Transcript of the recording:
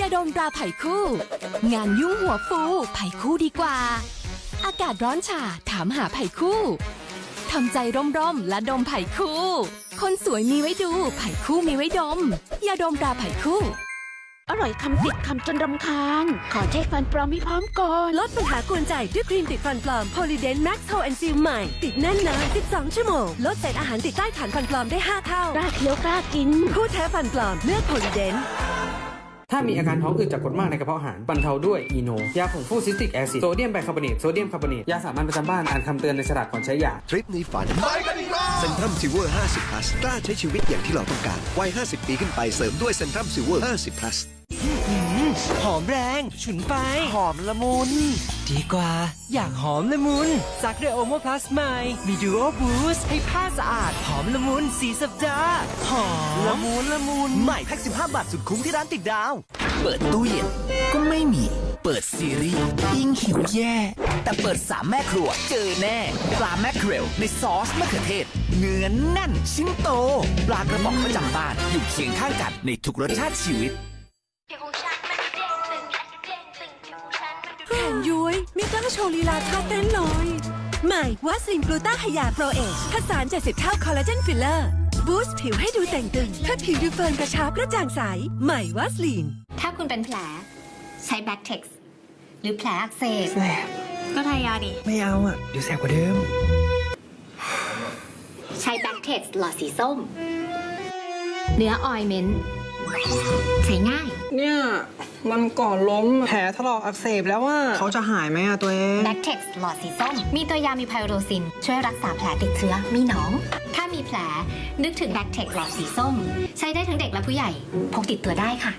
ยาดมตราไผ่คู่ งานยุ่งหัวฟูไผ่คู่ดีกว่า อากาศร้อนฉ่าถามหาไผ่คู่ทำใจร่มๆและดมไผ่คู่ คนสวยมีไว้ดูไผ่คู่มีไว้ดมยาดมตราไผ่คู่ อร่อยคำติดคำจนรำคาญ ขอเช็คฟันปลอมให้พร้อมก่อน ลดปัญหากวนใจด้วยครีมติดฟันปลอม Polydent Max Toe and Seal ใหม่ ติดแน่นนาน12 ชั่วโมง ลดเศษอาหารติดใต้ฐานฟันปลอมได้ 5 เท่ากล้าเคี้ยวกล้ากินคู่แท้ฟันปลอมเลือก Polydent ถ้ามีอาการท้องอืดจากกรดมากในกระเพาะอาหารบรรเทาด้วยอีโนยาผงฟูซิสติกแอซิดโซเดียมไบคาร์บอเนตโซเดียมคาร์บอเนตยาสามัญประจำบ้านอ่านคำเตือนในฉลากก่อนใช้ยาทริปนี้ฝันไปกันอีกรอบเซ็นทรัมซิลเวอร์50 plus กล้าใช้ชีวิตอย่างที่เราต้องการวัย50 ปีขึ้นไปเสริมด้วยเซ็นทรัมซิลเวอร์50 plus หอมแรง ฉุนไป หอมละมุน ดีกว่า อยากหอมละมุนซักด้วยโอโมพลัสใหม่มีดูโอบูสให้ผ้าสะอาด หอมละมุนสีสัปดาห์หอม ละมุนละมุนใหม่แพ็ก15 บาทสุดคุ้มที่ร้านติดดาว เปิดตู้เย็นก็ไม่มี เปิดซีรีส์ยิ่งหิวแย่ แต่เปิดสามแม่ครัว เจอแน่ปลาแมคเครลในซอสมะเขือเทศเนื้อแน่นชิ้นโต ปลากระป๋องประจำบ้านอยู่เคียงข้างกันในทุกรสชาติชีวิตแผิวของฉันมันดูแขนย้วยม่กล้าโชว์ลีลาท่าเต้นเลยใหม่วัสลินกลูต้าไฮยาโปรเอชผสาน70 เท่าคอลลาเจนฟิลเลอร์ บูสต์ผิวให้ดูแต่งตึง ถ้าผิวดูเฟิร์มกระชับกระจ่างใส ใหม่วัสลินถ้าคุณเป็นแผล ใช้แบ็กเท็กซ์หรือแผลอักเสบก็ทายาดิ ไม่เอาอะ เดี๋ยวแสบกว่าเดิม ใช้แบ็กเท็กซ์หลอดสีส้ม เนื้อออยเมนต์ ใช้ง่าย เนี่ยมันก่อนล้มแผลถลอกอักเสบแล้วว่าเขาจะหายไหมอะตัวเองแบ็กเท็กซ์หลอดสีส้ม มีตัวยามีไพโรซิน ช่วยรักษาแผลติดเชื้อมีหนอง ถ้ามีแผลนึกถึงแบ็กเท็กซ์หลอดสีส้ม ใช้ได้ทั้งเด็กและผู้ใหญ่ พกติดตัวได้ค่ะ